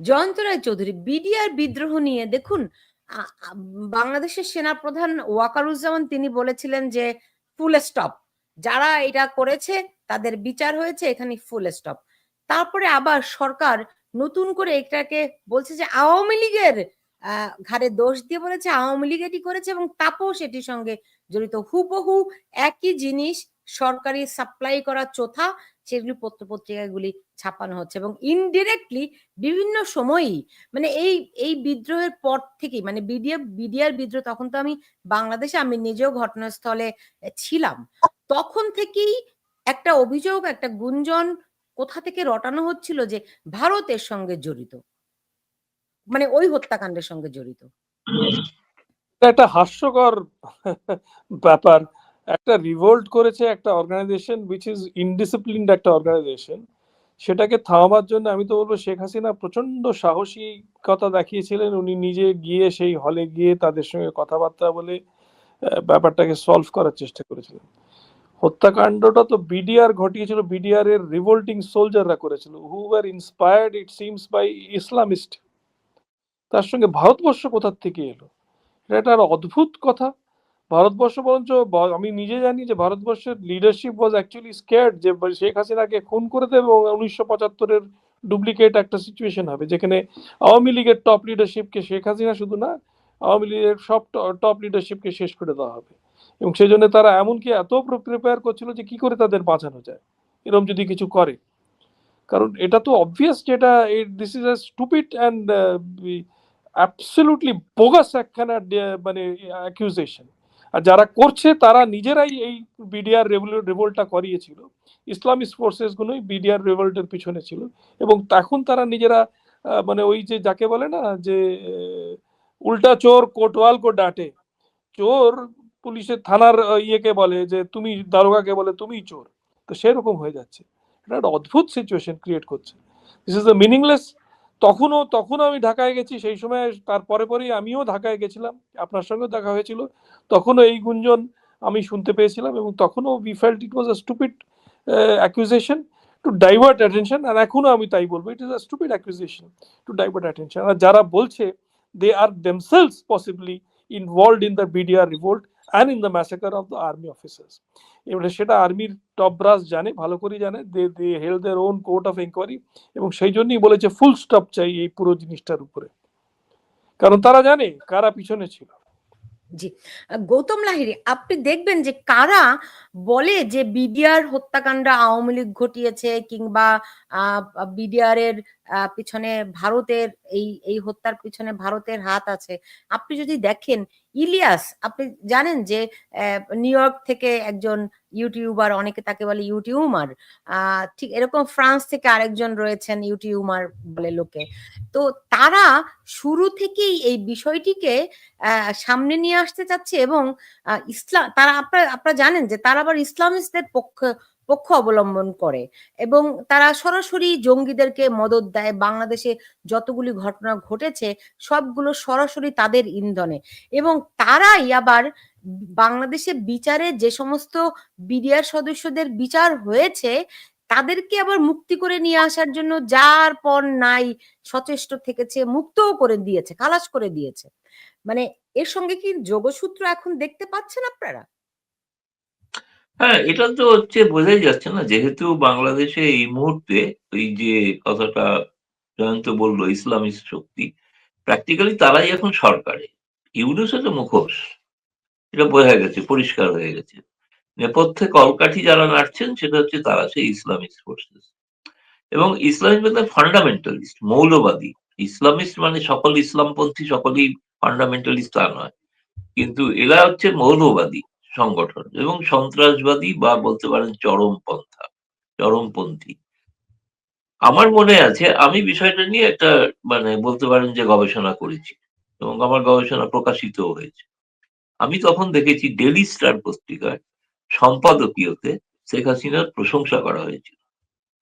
জয়ন্ত রায় Chowdhury, BDR বিদ্রোহ নিয়ে দেখুন বাংলাদেশের সেনাপ্রধান ওয়াকারুজ্জামান তিনি বলেছিলেন যে ফুল স্টপ যারা এটা করেছে, তাদের বিচার হয়েছে এখানে ফুল স্টপ তারপরে আবার সরকার নতুন করে এটাকে বলছে যে, আওয়ামী লীগের ঘাড়ে দোষ দিয়ে বলেছে, আওয়ামী লীগ এটি করেছে এবং তাপস সেটির সঙ্গে জড়িত। হুবহু একই জিনিস সরকারি সাপ্লাই করা চোথা, সেগুলি পত্র পত্রিকাগুলি ছাপানো হচ্ছে এবং ইনডিরেক্টলি বিভিন্ন সময়ই মানে এই এই বিদ্রোহের পর থেকেই মানে বিডিএফ বিডিআর বিদ্রোহ তখন তো আমি বাংলাদেশে, আমি নিজেও ঘটনাস্থলে ছিলাম। তখন থেকেই একটা অভিযোগ, একটা গুঞ্জন কোথা থেকে রটানো হচ্ছিল যে ভারতের সঙ্গে জড়িত। মানে ওই হত্যাকাণ্ডের সঙ্গে জড়িত। একটা হাস্যকর ব্যাপার। একটা রিভোল্ট করেছে একটা অর্গানাইজেশন উইচ ইজ ইনডিসিপ্লিনড একটা অর্গানাইজেশন সেটাকে থামাবার জন্য আমি তো বলব শেখ হাসিনা প্রচণ্ড সাহসিকতা দেখিয়েছিলেন। উনি নিজে গিয়ে সেই হলে গিয়ে তাদের সঙ্গে কথাবার্তা বলে ব্যাপারটাকে সলভ করার চেষ্টা করেছিলেন। হত্যাকাণ্ডটা তো বিডিআর ঘটিয়েছিল বিডিআর এর রিভোল্টিং সোলজাররা করেছিল। Who are inspired it seems by Islamist তার সঙ্গে ভারতবর্ষ কোথার থেকে এলো? এটা একটা অদ্ভুত কথা। ভারতবর্ষ বরঞ্চ আমি নিজে জানি যে ভারতবর্ষের লিডারশিপ ওয়াজ অ্যাকচুয়ালি স্কেয়ার্ড যে শেখ হাসিনাকে খুন করে দেবে এবং উনিশশো পঁচাত্তরের ডুপ্লিকেট একটা সিচুয়েশন হবে, যেখানে আওয়ামী লীগের টপ লিডারশিপকে শেখ হাসিনা শুধু না, আওয়ামী লীগের সব টপ লিডারশিপকে শেষ করে দেওয়া হবে। এবং সেই জন্য তারা এমনকি এত প্রিপেয়ার করছিল যে কি করে তাদের বাঁচানো যায় এরকম যদি কিছু করে। কারণ এটা তো অবভিয়াস যেটা this is a stupid and absolutely bogus একখানা মানে অ্যাকিউজেশন আর যারা করছে, তারা নিজেরাই এই বিডিআর রেভোল্টটা করিয়েছিল। ইসলামিক ফোর্সেস গুলোই বিডিআর রেভোল্টের পিছনে ছিল এবং তখন তারা নিজেরা মানে ওই যে যাকে বলে না, যে উল্টা চোর কোটওয়াল কো ডাটে। চোর পুলিশের থানার ইয়েকে বলে যে, তুমি দারোগাকে বলে তুমি চোর। তো সেরকম হয়ে যাচ্ছে। এটা একটা অদ্ভুত সিচুয়েশন ক্রিয়েট করছে। দিস ইজ দ্য মিনিংলেস তখনও তখনও আমি ঢাকায় গেছি, সেই সময় তারপরে পরেই আমিও ঢাকায় গেছিলাম, আপনার সঙ্গেও দেখা হয়েছিল। তখনও এই গুঞ্জন আমি শুনতে পেয়েছিলাম এবং তখনও we felt it was a stupid accusation to divert attention আর এখনও আমি তাই বলব it is a stupid accusation to divert attention আর যারা বলছে they are themselves possibly involved in the BDR revolt and in the massacre of the army officers এবারে সেটা আর্মির top brass জানে, ভালো করে জানে they they held their own court of enquiry এবং সেই জন্যই বলেছে ফুল স্টপ চাই এই পুরো জিনিসটার উপরে। কারণ তারা জানে কারা পিছনে ছিল। জি। গৌতম লাহিরি আপনি দেখবেন যে কারা বলে যে বিডিআর হত্যাকাণ্ড আওয়ামী লীগ ঘটিয়েছে কিংবা বিডিআর এর পিছনে ভারতের, এই এই হত্যার পিছনে ভারতের হাত আছে। আপনি যদি দেখেন, ইলিয়াস, আপনি জানেন যে নিউ ইয়র্ক থেকে একজন ইউটিউবার, অনেকে তাকে বলে ইউটিউবার ঠিক এরকম ফ্রান্স থেকে আরেকজন রয়েছেন ইউটিউমার বলে লোকে। তো তারা শুরু থেকেই এই বিষয়টিকে সামনে নিয়ে আসতে চাচ্ছে এবং ইসলাম তারা, আপনারা আপনারা জানেন যে, তারা আবার ইসলামিস্টদের পক্ষ পক্ষ অবলম্বন করে। এবং তারা সরাসরি জঙ্গিদেরকে মদত দেয়। বাংলাদেশে যতগুলি ঘটনা ঘটেছে, সবগুলো সরাসরি তাদের ইন্ধনে। এবং তারাই আবার বাংলাদেশে বিচারে যে সমস্ত বিডিআর সদস্যদের বিচার হয়েছে, তাদেরকে আবার মুক্তি করে নিয়ে আসার জন্য যার পর নাই সচেষ্ট থেকেছে, মুক্তও করে দিয়েছে, খালাস করে দিয়েছে। মানে এর সঙ্গে কি যোগসূত্র এখন দেখতে পাচ্ছেন আপনারা? হ্যাঁ এটা তো হচ্ছে বোঝাই যাচ্ছে না। যেহেতু বাংলাদেশে এই মুহূর্তে ওই যে কথাটা জয়ন্ত বলল ইসলামিক শক্তি প্র্যাকটিক্যালি তারাই এখন সরকারে। ইউনুস হচ্ছে মুখোশ। এটা বোঝা গেছে, পরিষ্কার হয়ে গেছে। নেপথ্যে কলকাঠি যারা নাড়ছেন, সেটা হচ্ছে তারা সেই ইসলামিক ফোর্সেস এবং ইসলামিক মানে ফান্ডামেন্টালিস্ট মৌলবাদী। ইসলামিস্ট মানে সকল ইসলামপন্থী, সকলেই ফান্ডামেন্টালিস্ট তা নয়। কিন্তু এরা হচ্ছে মৌলবাদী। সংগঠন এবং সন্ত্রাসবাদী বা বলতে পারেন চরমপন্থা, চরমপন্থী। আমার মনে আছে, আমি বিষয়টা নিয়ে একটা মানে বলতে পারেন যে গবেষণা করেছি এবং আমার গবেষণা প্রকাশিত হয়েছে। আমি তখন দেখেছি ডেলি স্টার পত্রিকায় সম্পাদকীয়তে শেখ হাসিনার প্রশংসা করা হয়েছিল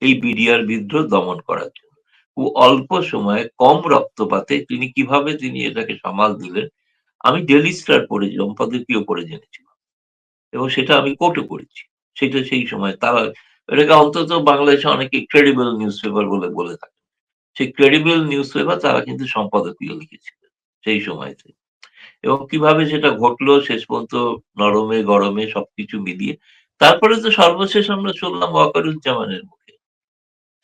এই বিডিআর বিদ্রোহ দমন করার জন্য। খুব অল্প সময়ে কম রক্তপাতে তিনি কীভাবে তিনি এটাকে সামাল দিলেন, আমি ডেলি স্টার পড়ে, সম্পাদকীয় পড়ে জেনেছিলাম এবং সেটা আমি কোর্টও করেছি। সেটা সেই সময় তারা, এটাকে অন্তত বাংলাদেশে অনেকে ক্রেডিবল নিউজ পেপার বলে বলে থাকে। সেই ক্রেডিবল নিউজ পেপার তারা কিন্তু সম্পাদকীয় লিখেছিলেন সেই সময়তে। এবং কীভাবে সেটা ঘটলো, শেষ পর্যন্ত নরমে, গরমে সবকিছু মিলিয়ে, তারপরে তো সর্বশেষ আমরা শুনলাম ওয়াকারুজ্জামানের মুখে।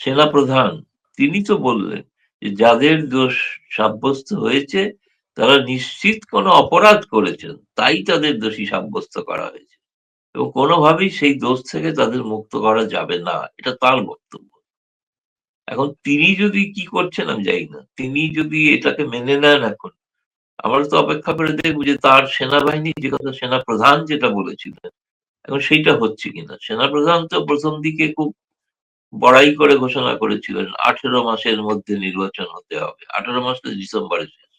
সেনা প্রধান তিনি তো বললেন যে যাদের দোষ সাব্যস্ত হয়েছে, তারা নিশ্চিত কোনো অপরাধ করেছেন, তাই তাদের দোষী সাব্যস্ত করা হয়েছে। এবং কোনোভাবেই সেই দোষ থেকে তাদের মুক্ত করা যাবে না। এটা তার বক্তব্য। এখন তিনি যদি কি করছেন আমি জানি না। তিনি যদি এটাকে মেনে নেন এখন, আমরা তো অপেক্ষা করে দেখব যে তার সেনাবাহিনী, যে কথা সেনা প্রধান যেটা বলেছিলেন, এখন সেইটা হচ্ছে কিনা? সেনা প্রধান তো প্রথম দিকে খুব বড়াই করে ঘোষণা করেছিলেন, আঠেরো মাসের মধ্যে নির্বাচন হতে হবে। আঠেরো মাস তো ডিসেম্বরে শেষ।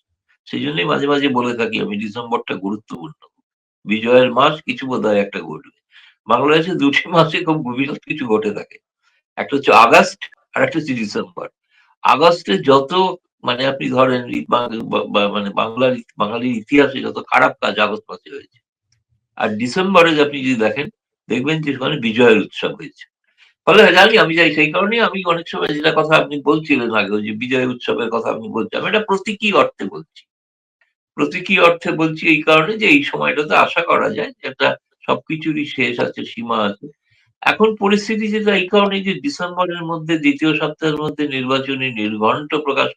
সেই জন্যই মাঝে মাঝে বলে থাকি, আমি ডিসেম্বরটা গুরুত্বপূর্ণ। বিজয়ের মাস কিছু বোধ হয় একটা ঘটবে। বাংলাদেশে দুটি মাসে খুব গভীর কিছু ঘটে থাকে। একটা হচ্ছে আগস্ট আর একটা হচ্ছে ডিসেম্বর। আগস্টে যত মানে আপনি ধরেন মানে বাংলার বাঙালির ইতিহাসে যত খারাপ কাজ আগস্ট মাসে হয়েছে। আর ডিসেম্বরে আপনি যদি দেখেন, দেখবেন যে সেখানে বিজয়ের উৎসব হয়েছে। ফলে জানি, আমি যাই, সেই কারণে আমি অনেক সময় যেটা কথা আপনি বলছিলেন আগে যে বিজয় উৎসবের কথা আপনি বলছেন, আমি এটা প্রতীকী অর্থে বলছি। প্রতীকী অর্থে বলছি এই কারণে যে এই সময়টাতে আশা করা যায় যে একটা সবকিছুরই শেষ আছে, সীমা আছে। এখন পরিস্থিতি যেটা, এই কারণে যে ডিসেম্বরের মধ্যে, দ্বিতীয় সপ্তাহের মধ্যে নির্বাচনী নির্ঘণ্ট প্রকাশ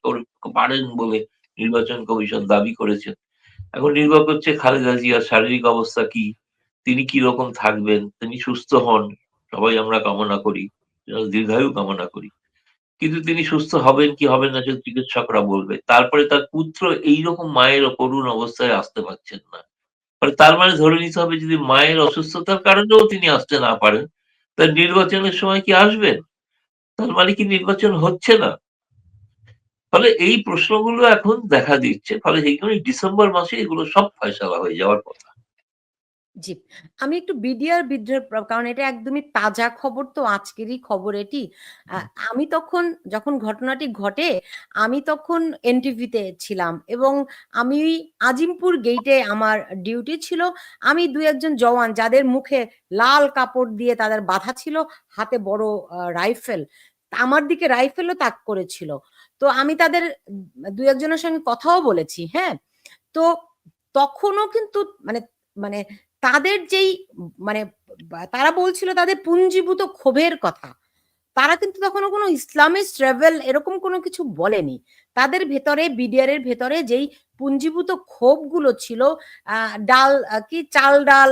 পারেন বলে নির্বাচন কমিশন দাবি করেছেন। এখন নির্ভর করছে খালেদা জিয়ার শারীরিক অবস্থা কি, তিনি কি রকম থাকবেন, তিনি সুস্থ হন, সবাই আমরা কামনা করি, দীর্ঘায়ু কামনা করি। কিন্তু তিনি সুস্থ হবেন কি হবেন না সেটা চিকিৎসকরা বলবে। তারপরে তার পুত্র এইরকম মায়ের করুণ অবস্থায় আসতে পারছেন না। ফলে তার মানে ধরে নিতে হবে যদি মায়ের অসুস্থতার কারণেও তিনি আসতে না পারেন তার নির্বাচনের সময় কি আসবেন? তার মানে কি নির্বাচন হচ্ছে না? ফলে এই প্রশ্নগুলো এখন দেখা দিচ্ছে। ফলে এই কারণে ডিসেম্বর মাসে এগুলো সব ফয়সালা হয়ে যাওয়ার কথা। জি। আমি একটু বিডিআর বিদ্রোহের প্র- কারণ এটা একদমই তাজা খবর তো আজকেরই খবর এটি। আমি তখন যখন ঘটনাটি ঘটে আমি তখন এনটিভিতে ছিলাম এবং আমি আজিমপুর গেটে আমার ডিউটি ছিল। আমি দু একজন জওয়ান যাদের মুখে লাল কাপড় দিয়ে তাদের বাধা ছিল হাতে বড় রাইফেল আমার দিকে রাইফেলও তাক করেছিল। তো আমি তাদের দু একজনের সঙ্গে কথাও বলেছি হ্যাঁ? তো তখনও কিন্তু মানে মানে তাদের যেই মানে তারা বলছিল তাদের পুঞ্জীভূত ক্ষোভের কথা। তারা কিন্তু তখনও কোনো ইসলামিক ট্রাভেল এরকম কোনো কিছু বলেনি। তাদের ভেতরে বিডিআর এর ভেতরে যেই পুঞ্জীভূত ক্ষোভগুলো ছিল ডাল কি চাল ডাল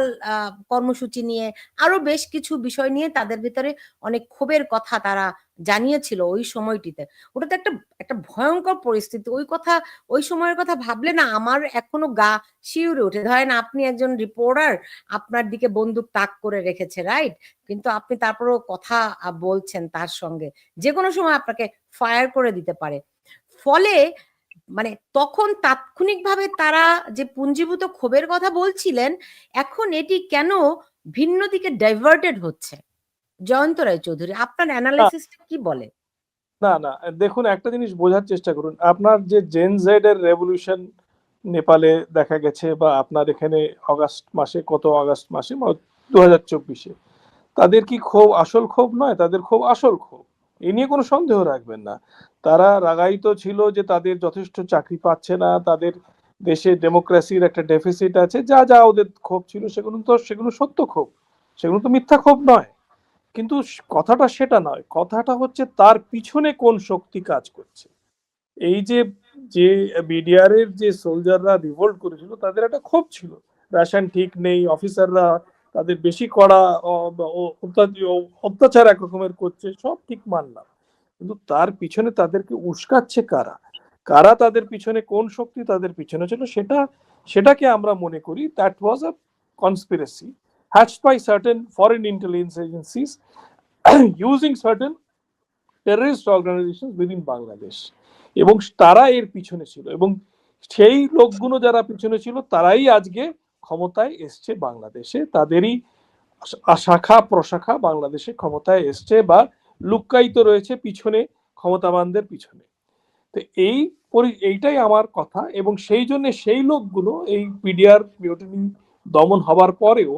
কর্মসূচি নিয়ে আরও বেশ কিছু বিষয় নিয়ে তাদের ভেতরে অনেক ক্ষোভের কথা তারা জানিয়েছিল ওই সময়টিতে। ওটা তো একটা একটা ভয়ঙ্কর পরিস্থিতি। ওই কথা, ওই সময়ের কথা ভাবলে না আমার এখনও গা শিউরে ওঠে। ধরেন আপনি একজন রিপোর্টার আপনার দিকে বন্দুক তাক করে রেখেছে রাইট কিন্তু আপনি তারপরেও কথা বলছেন তার সঙ্গে। যে কোনো সময় আপনাকে ফায়ার করে দিতে পারে। ফলে মানে তখন তাৎক্ষণিকভাবে তারা যে পুঞ্জীভূত ক্ষোভের কথা বলছিলেন, এখন এটি কেন ভিন্ন দিকে ডাইভার্টেড হচ্ছে? জয়ন্ত রায় চৌধুরী, আপনার অ্যানালাইসিসটা কি বলে? না না, দেখুন, একটা জিনিস বোঝার চেষ্টা করুন। আপনার যে জেন জেড এর রেভলিউশন নেপালে দেখা গেছে বা আপনার এখানে অগাস্ট মাসে, কত অগাস্ট মাসে? দু হাজার চব্বিশে। তাদের কি ক্ষোভ আসল ক্ষোভ নয়? তাদের ক্ষোভ আসল ক্ষোভ। এ নিয়ে কোনো সন্দেহ রাখবেন না। তারা রাগায়িত ছিল যে তাদের যথেষ্ট চাকরি পাচ্ছে না, তাদের দেশে ডেমোক্রেসির একটা ডেফিসিট আছে, যা যা ওদের ক্ষোভ ছিল, সেগুলো তো, সেগুলো সত্য ক্ষোভ। সেগুলো তো মিথ্যা ক্ষোভ নয়। কিন্তু কথাটা সেটা নয়। কথাটা হচ্ছে তার পিছনে কোন শক্তি কাজ করছে। এই যে যে বিডিআর এর যে সোলজাররা রিভোল্ট করেছিল, তাদের একটা ক্ষোভ ছিল। রেশন ঠিক নেই অফিসাররা তাদের বেশি কড়া অত্যাচার এক রকমের করছে, সব ঠিক মানলাম। কিন্তু তার পিছনে তাদেরকে উস্কাচ্ছে কারা? কারা তাদের পিছনে কোন শক্তি তাদের পিছনে ছিল, সেটা, সেটাকে আমরা মনে করি that was a conspiracy hatched by certain foreign intelligence agencies, using certain terrorist organizations within Bangladesh. এবং তারা এর পিছনে ছিল। এবং সেই লোকগুলো যারা পিছনে ছিল, তারাই আজকে ক্ষমতায় এসছে বাংলাদেশে। তাদেরই শাখা, প্রশাখা বাংলাদেশে ক্ষমতায় এসছে বা লুক্কায়িত রয়েছে পিছনে, ক্ষমতাবানদের পিছনে। তো এই এইটাই আমার কথা। এবং সেই জন্য সেই লোকগুলো এই পিডিআর দমন হবার পরেও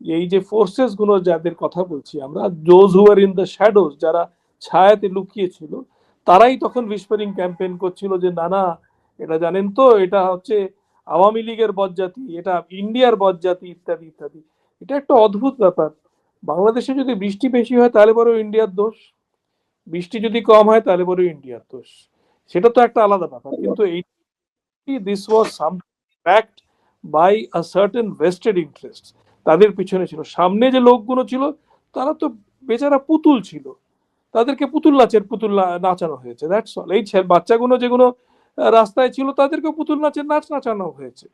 এই যে ফোর্সেসগুলো যাদের কথা বলছি আমরা those who are in the shadows যারা ছায়াতে লুকিয়ে ছিল তারাই তখন হুইসপারিং ক্যাম্পেইন করছিল যে, না না, এটা জানেন তো, এটা হচ্ছে আওয়ামী লীগের বদজাতি, এটা ইন্ডিয়ার বদজাতি, ইত্যাদি ইত্যাদি। এটা একটা অদ্ভুত ব্যাপার। বাংলাদেশে যদি বৃষ্টি বেশি হয়, তাহলে বড় ইন্ডিয়ার দোষ। বৃষ্টি যদি কম হয়, তাহলে বড় ইন্ডিয়ার দোষ। সেটা তো একটা আলাদা ব্যাপার। কিন্তু এই this was some backed by a certain vested interest তাদের পিছনে ছিল। সামনে যে লোকগুলো ছিল, তারা তো বেচারা পুতুল ছিল। তাদেরকে পুতুল নাচের পুতুল নাচানো হয়েছে দ্যাটস অল এই বাচ্চাগুলো যেগুলো রাস্তায় ছিল তাদেরকে পুতুল নাচের নাচ নাচানো হয়েছে।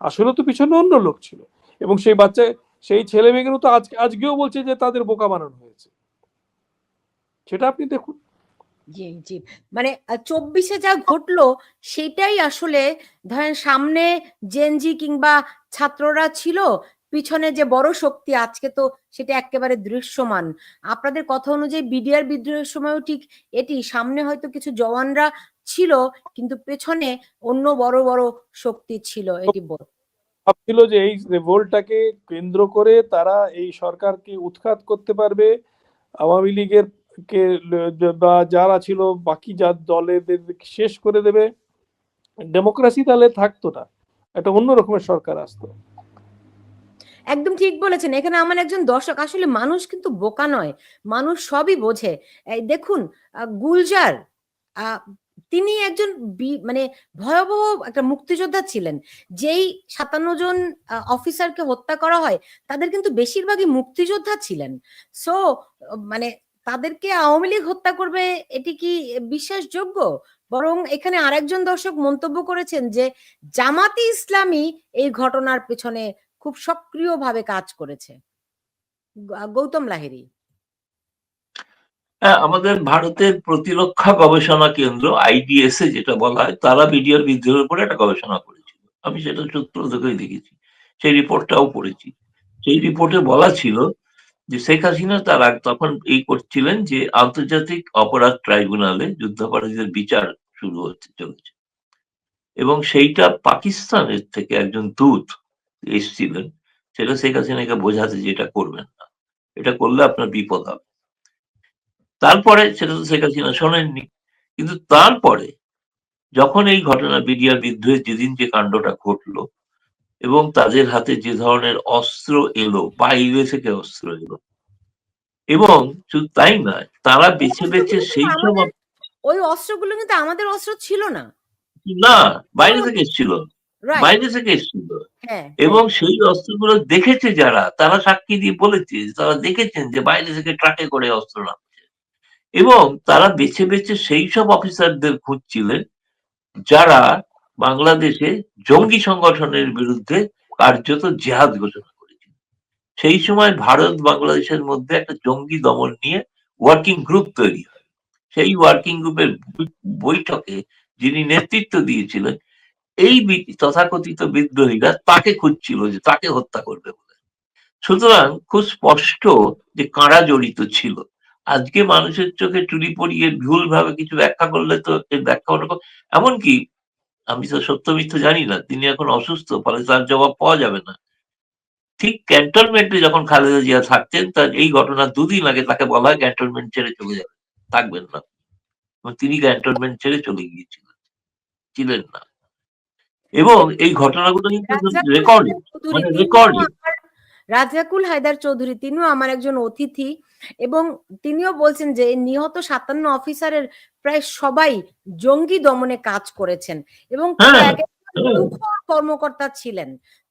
আসলে তো পিছনে অন্য লোক ছিল। এবং সেই বাচ্চা, সেই ছেলে মেয়েগুলো তো আজকে আজকেও বলছে যে তাদের বোকা বানানো হয়েছে। সেটা আপনি দেখুন। জি জি। মানে চব্বিশে যা ঘটলো, সেটাই আসলে ধরেন সামনে জেনজি কিংবা ছাত্ররা ছিল পিছনে যে বড় শক্তি আজকে তো সেটা একেবারে দৃশ্যমান। আপনাদের কথা অনুযায়ী বিডিআর বিদ্রোহের সময়ও ঠিক এটি। সামনে হয়তো কিছু জওয়ানরা ছিল, কিন্তু পেছনে অন্য বড় বড় শক্তি ছিল, এটি ভাবছিল যে এই রেভোল্টটাকে কেন্দ্র করে তারা এই সরকারকে উৎখাত করতে পারবে। আওয়ামী লীগের কে বা যারা ছিল, বাকি যা দলেদের শেষ করে দেবে। ডেমোক্রেসি তাহলে থাকতো না। একটা অন্য রকমের সরকার আসতো। একদম ঠিক বলেছেন। এখানে আমার একজন দর্শক, আসলে মানুষ কিন্তু বোকা নয়, মানুষ সবই বোঝে। দেখুন গুলজার তিনি একজন মানে ভয়াবহ একটা মুক্তিযোদ্ধা ছিলেন। যেই সাতান্ন জন অফিসারকে হত্যা করা হয়, তাদের কিন্তু বেশিরভাগই মুক্তিযোদ্ধা ছিলেন। সো মানে তাদেরকে আওয়ামী লীগ হত্যা করবে, এটি কি বিশ্বাসযোগ্য? বরং এখানে আরেকজন দর্শক মন্তব্য করেছেন যে, জামাতি ইসলামী এই ঘটনার পেছনে খুব সক্রিয়ভাবে কাজ করেছে। গৌতম লাহিড়ী। হ্যাঁ আমাদের ভারতের প্রতিরক্ষা গবেষণা কেন্দ্র আইডিএস এ যেটা বলা হয়, তারা বিডিআর বিদ্রোহের উপরে একটা গবেষণা করেছিল। আমি সেটা সূত্র থেকেই দেখেছি। সেই রিপোর্টটাও পড়েছি। সেই রিপোর্টে বলা ছিল যে, শেখ হাসিনা তার তখন এই করছিলেন যে, আন্তর্জাতিক অপরাধ ট্রাইব্যুনালে যুদ্ধাপরাধীদের বিচার শুরু হতে চলেছে। এবং সেইটা পাকিস্তানের থেকে একজন দূত এসেছিলেন সেটা শেখ হাসিনাকে বোঝাতে যে এটা করবেন না। এটা করলে আপনার বিপদ হবে। তারপরে সেটা তো শেখ হাসিনা শোনেননি। কিন্তু তারপরে যখন এই ঘটনা বিডিআর বিদ্রোহের যেদিন যে কাণ্ডটা ঘটলো এবং তাদের হাতে যে ধরনের অস্ত্র এলো বাইরে থেকে অস্ত্র এলো এবং শুধু তাই নয় তারা বেছে বেছে সেই আমাদের- ওই অস্ত্রগুলো কিন্তু আমাদের অস্ত্র ছিল না। না বাইরে থেকে এসেছিল বাইরে থেকে এসেছিল। এবং সেই অস্ত্রগুলো দেখেছে যারা তারা সাক্ষী দিয়ে বলেছে তারা দেখেছেন যে বাইরে থেকে ট্রাকে করে অস্ত্র নামছে। এবং তারা বেছে বেছে সেই সব অফিসারদের খুঁজছিলেন যারা বাংলাদেশে জঙ্গি সংগঠনের বিরুদ্ধে কার্যত জেহাদ ঘোষণা করেছিল। সেই সময় ভারত বাংলাদেশের মধ্যে একটা জঙ্গি দমন নিয়ে ওয়ার্কিং গ্রুপ তৈরি হয়। সেই ওয়ার্কিং গ্রুপের বৈঠকে যিনি নেতৃত্ব দিয়েছিলেন এই তথাকথিত বিদ্রোহীরা তাকে খুঁজছিল যে তাকে হত্যা করবে বলে। সুতরাং খুব স্পষ্ট যে কারা জড়িত ছিল। আজকে মানুষের চোখে চুরি পড়িয়ে ভুল ভাবে কিছু ব্যাখ্যা করলে তো এর ব্যাখ্যা অন্য রকম। এমনকি আমি তো সত্য মিথ্য জানি না, তিনি এখন অসুস্থ, ফলে তার জবাব পাওয়া যাবে না। ঠিক ক্যান্টনমেন্টে যখন খালেদা জিয়া থাকতেন, তার এই ঘটনা দুদিন আগে তাকে বলা হয় ক্যান্টনমেন্ট ছেড়ে চলে যাবে। থাকবেন না। তিনি ক্যান্টনমেন্ট ছেড়ে চলে গিয়েছিলেন। ছিলেন না। এবং এই ঘটনাগুলো কিন্তু রেকর্ডিং মানে আমার- হায়দার চৌধুরী তিনিও আমার একজন অতিথি এবং তিনিও বলছেন যে নিহত সাতান্ন অফিসারের প্রায় সবাই জঙ্গি দমনে কাজ করেছেন এবং হ্যাঁ, হ্যাঁ। কর্মকর্তা ছিলেন।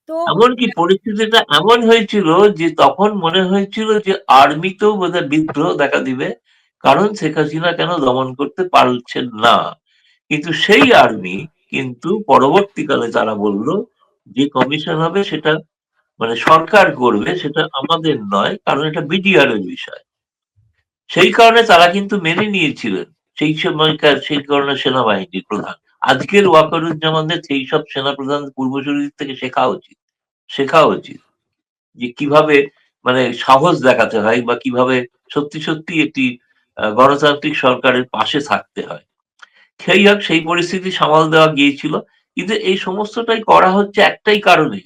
তো এমনকি পরিস্থিতিটা এমন হয়েছিল যে তখন মনে হয়েছিল যে আর্মিতেও বোধহয় বিদ্রোহ দেখা দিবে কারণ শেখ হাসিনা কেন দমন করতে পারছেন না? কিন্তু সেই আর্মি কিন্তু পরবর্তীকালে তারা বলল, যে কমিশন হবে সেটা মানে সরকার করবে সেটা আমাদের নয়, কারণ এটা বিডিআর এর বিষয়। সেই কারণে তারা কিন্তু মেনে নিয়েছিলেন। সেই সময়কার, সেই কারণে সেনাবাহিনীর প্রধান। আজকের ওয়াকারুজ্জামানদের সেই সব সেনা প্রধান পূর্বসূরিদের থেকে শেখা উচিত। শেখা উচিত যে কীভাবে মানে সাহস দেখাতে হয় বা কীভাবে সত্যি সত্যি একটি গণতান্ত্রিক সরকারের পাশে থাকতে হয়। সেই হোক সেই পরিস্থিতি সামাল দেওয়া গিয়েছিল। কিন্তু এই সমস্তটাই করা হচ্ছে একটাই কারণে।